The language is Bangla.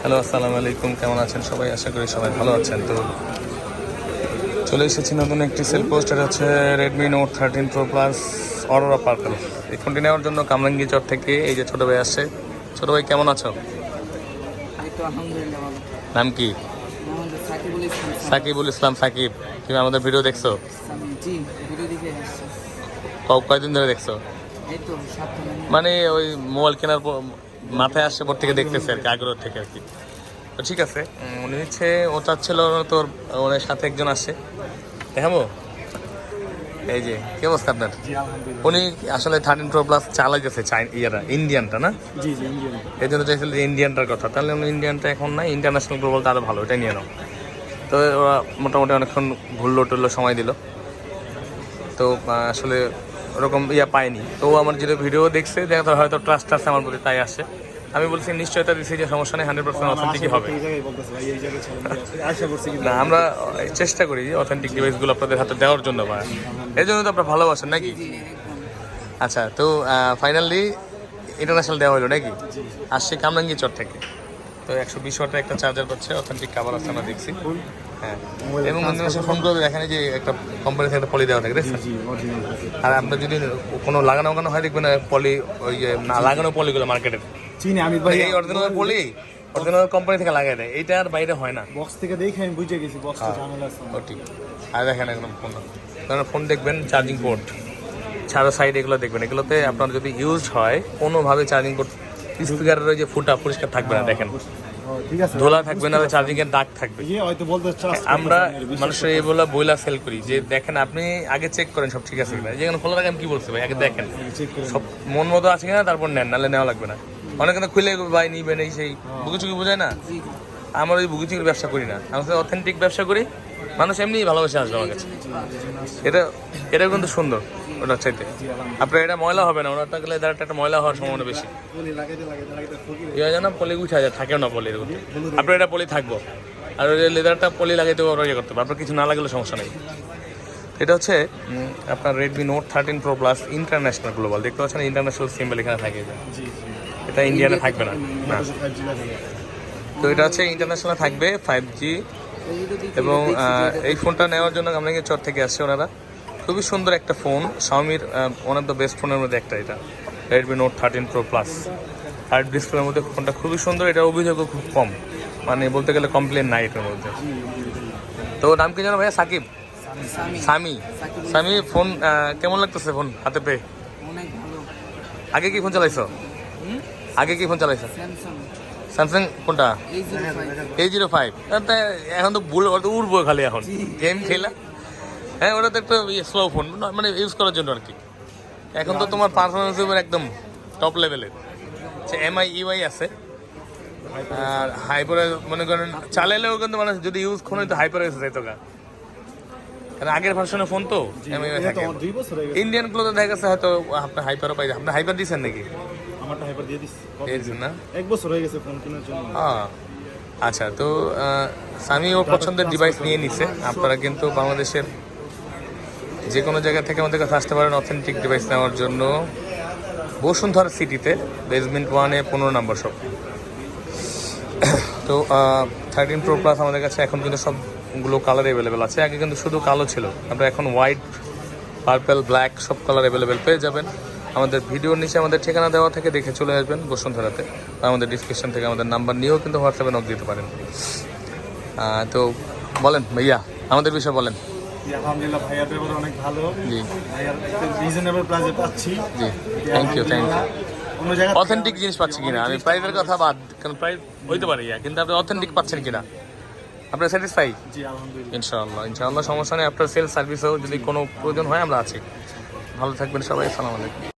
হ্যালো আসসালামু আলাইকুম। কেমন আছেন সবাই? আশা করি সবাই ভালো আছেন। তো চলে এসেছি নতুন একটি সেল পোস্ট এটা হচ্ছে Redmi Note thirteen Pro Plus Aurora purple এই ফোনটি নেওয়ার জন্য কামরাঙ্গি চর থেকে এই যে ছোটো ভাই আসছে। ছোটো ভাই কেমন আছো? নাম কি? সাকিবুল ইসলাম সাকিব। তুমি আমাদের ভিডিও দেখছ? কয়দিন ধরে দেখছ? মানে ওই মোবাইল কেনার পর মাথায় আসছে পর থেকে দেখতেছে আর কি আগ্রহ থেকে আর কি। তো ঠিক আছে উনি হচ্ছে ও চাচ্ছিল তোর ওনার সাথে একজন আসছে দেখাবো এই যে কি অবস্থা আপনার? উনি আসলে থার্টিন প্রো প্লাস চালাইতেছে চাই ইয়ারা ইন্ডিয়ানটা না? এই জন্য চাইছিল যে ইন্ডিয়ানটার কথা। তাহলে উনি ইন্ডিয়ানটা এখন না ইন্টারন্যাশনাল গ্লোবালটা আরও ভালো এটাই নিয়ে নাও। তো ওরা মোটামুটি অনেকক্ষণ ঘুরলো টুরলো সময় দিল। তো আসলে ওরকম ইয়া পায়নি। তো আমার যেটা ভিডিও দেখছে দেখা হয়তো ট্রাস্ট আছে আমার প্রতি তাই আসে আমি বলছি নিশ্চয়তা দিচ্ছি যে সমস্যা নেই হান্ড্রেড পার্সেন্ট অথেন্টিকই হবে। না আমরা চেষ্টা করি যে অথেন্টিক ডিভাইসগুলো আপনাদের হাতে দেওয়ার জন্য বা এই জন্য তো আপনারা ভালোবাসেন নাকি? আচ্ছা তো ফাইনালি ইন্টারন্যাশনাল দেওয়া হলো নাকি? আসছে কামরাঙ্গি চর থেকে। তো একশো বিশ ওয়াটের একটা চার্জার পাচ্ছে অথেন্টিক কাভার আছে আমরা দেখছি। হ্যাঁ। এবং ইন্টারন্যাশনাল ফোন করবে এখানে যে একটা কোম্পানি থেকে একটা পলি দেওয়া থাকে দেখছেন? আর আপনার যদি কোনো লাগানো লাগানো হয় দেখবেন পলি ওই না লাগানো পলিগুলো মার্কেটের চিনি আমি ভাই এই অরিজিনাল পলি অরিজিনাল কোম্পানি থেকে লাগাই দেয়। এইটা আর বাইরে হয় না। বক্স থেকে দেখে আমি বুঝে গেছি বক্সটা ঝামেলা আছে। ও ঠিক। আর দেখেন একদম ফোন কারণ ফোন দেখবেন চার্জিং পোর্ট ছাড়া সাইড এগুলো দেখবেন। এগুলোতে আপনার যদি ইউজ হয় কোনোভাবে চার্জিং পোর্ট স্পিকারের ওই যে ফুটা পরিষ্কার থাকবে না দেখেন। ঠিক আছে। ধোলা থাকবে না চার্জিং এর দাগ থাকবে। ইয়ে চাস আমরা মানুষের এইগুলো বইলা সেল করি। যে দেখেন আপনি আগে চেক করেন সব ঠিক আছে কিনা। যেখানে খোলা রাখেন কি বলছে ভাই? আগে দেখেন। সব মন মতো আছে কিনা তারপর নেন নাহলে নেওয়া লাগবে না। অনেকে তো খুলে ভাই নিবেন এই সেই বুকুচুকি বোঝায় না? আমরা ওই বুকুচুকির ব্যবসা করি না। আমরা অথেন্টিক ব্যবসা করি। মানুষ এমনি ভালোবাসে আসবে আমার কাছে। এটা এটা কিন্তু সুন্দর ওটা চাইতে। আপনার এটা ময়লা হবে না ওনারটা গেলে দাঁড়াটা একটা ময়লা হওয়ার সম্ভাবনা বেশি। ইয়ে হয় না পলি উঠা যায় থাকেও না পলি এরকম আপনার এটা পলি থাকব। আর ওই লেদারটা পলি লাগাইতে ওরা ইয়ে করতে পারবে আপনার কিছু না লাগলে সমস্যা নেই। এটা হচ্ছে আপনার Redmi Note thirteen Pro Plus international global দেখতে পাচ্ছেন ইন্টারন্যাশনাল সিম্বল এখানে থাকে। এটা। ইন্ডিয়ানে থাকবে না। লাগে তো এটা হচ্ছে ইন্টারন্যাশনাল থাকবে ফাইভ জি এবং এই ফোনটা নেওয়ার জন্য আমরা চর থেকে আসছে ওনারা। খুবই সুন্দর একটা ফোন। শাওমির ওয়ান অফ দ্য বেস্ট ফোনের মধ্যে একটা এটা। Redmi Note thirteen Pro Plus hard ডিসপ্লের মধ্যে ফোনটা খুবই সুন্দর। এটা অভিযোগও খুব কম। মানে বলতে গেলে কমপ্লেন নাই এটার মধ্যে। তো নাম কি জানো ভাইয়া? সাকিব? স্বামী সামি। সামি ফোন কেমন লাগতেছে ফোন হাতে পেয়ে? আগে কি ফোন চালাইছো? আগে কি ফোন চালাইছো? স্যামসাং কোনটা? এই জিরো ফাইভ এখন তো ভুল উড়বো খালি এখন। গেম খেলা। হ্যাঁ ওটা তো একটা স্লো ফোন মানে ইউজ করার জন্য আর কি। এখন তো তোমার পারফরমেন্স একদম টপ লেভেলের সে এমআই ইউআই আছে। আর হাইপার মনে করেন চালাইলেও কিন্তু মানে যদি ইউজ কোনো তো হাইপার এসে যাইতো গা। কারণ আগের ভার্সনের ফোন তো এটা তো দেখা গেছে হয়তো আপনি হাইপারও পাই আপনি হাইপার দিচ্ছেন নাকি? হাইপার দিয়ে দিয়েছেন না এক বছর হয়ে গেছে ফোন কেনার জন্য। আহ, আচ্ছা তো স্বামী ওর পছন্দের ডিভাইস নিয়ে নিছে। আপনারা কিন্তু বাংলাদেশের যে কোনো জায়গা থেকে আমাদের কাছে আসতে পারেন অথেন্টিক ডিভাইস নেওয়ার জন্য। বসুন্ধরা সিটিতে বেসমেন্ট ওয়ানে পনেরো নম্বর শপ তো থার্টিন প্রো প্লাস আমাদের কাছে এখন কিন্তু সবগুলো কালার অ্যাভেলেবেল আছে। আগে কিন্তু শুধু কালো ছিল। আপনারা এখন হোয়াইট পার্পেল ব্ল্যাক সব কালার অ্যাভেলেবেল পেয়ে যাবেন। আমাদের ভিডিওর নিচে আমাদের ঠিকানা দেওয়া থেকে দেখে চলে আসবেন বসুন্ধরাতে। বা আমাদের ডিসক্রিপশন থেকে আমাদের নাম্বার নিয়েও কিন্তু হোয়াটসঅ্যাপে নক দিতে পারেন। তো বলেন ভাইয়া আমাদের বিষয়ে বলেন। আলহামদুলিল্লাহ ভাইয়ার ব্যাপারে অনেক ভালো। জি। ভাইয়ার রিজনেবল প্রাইসে পাচ্ছি। জি থ্যাংক ইউ থ্যাংক ইউ জায়গা অথেন্টিক জিনিস পাচ্ছি কিনা? আমি প্রাইসের কথা বাদ কারণ প্রাইস হইতে পারে ইয়া কিন্তু আপনি অথেন্টিক পাচ্ছেন কিনা? আপনার স্যাটিসফাই জি আলহামদুলিল্লাহ। ইনশাআল্লাহ ইনশাআল্লাহ সমস্যা নেই। আপনার সেল সার্ভিসেও যদি কোনো প্রয়োজন হয় আমরা আছি। ভালো থাকবেন সবাই আসসালামু আলাইকুম।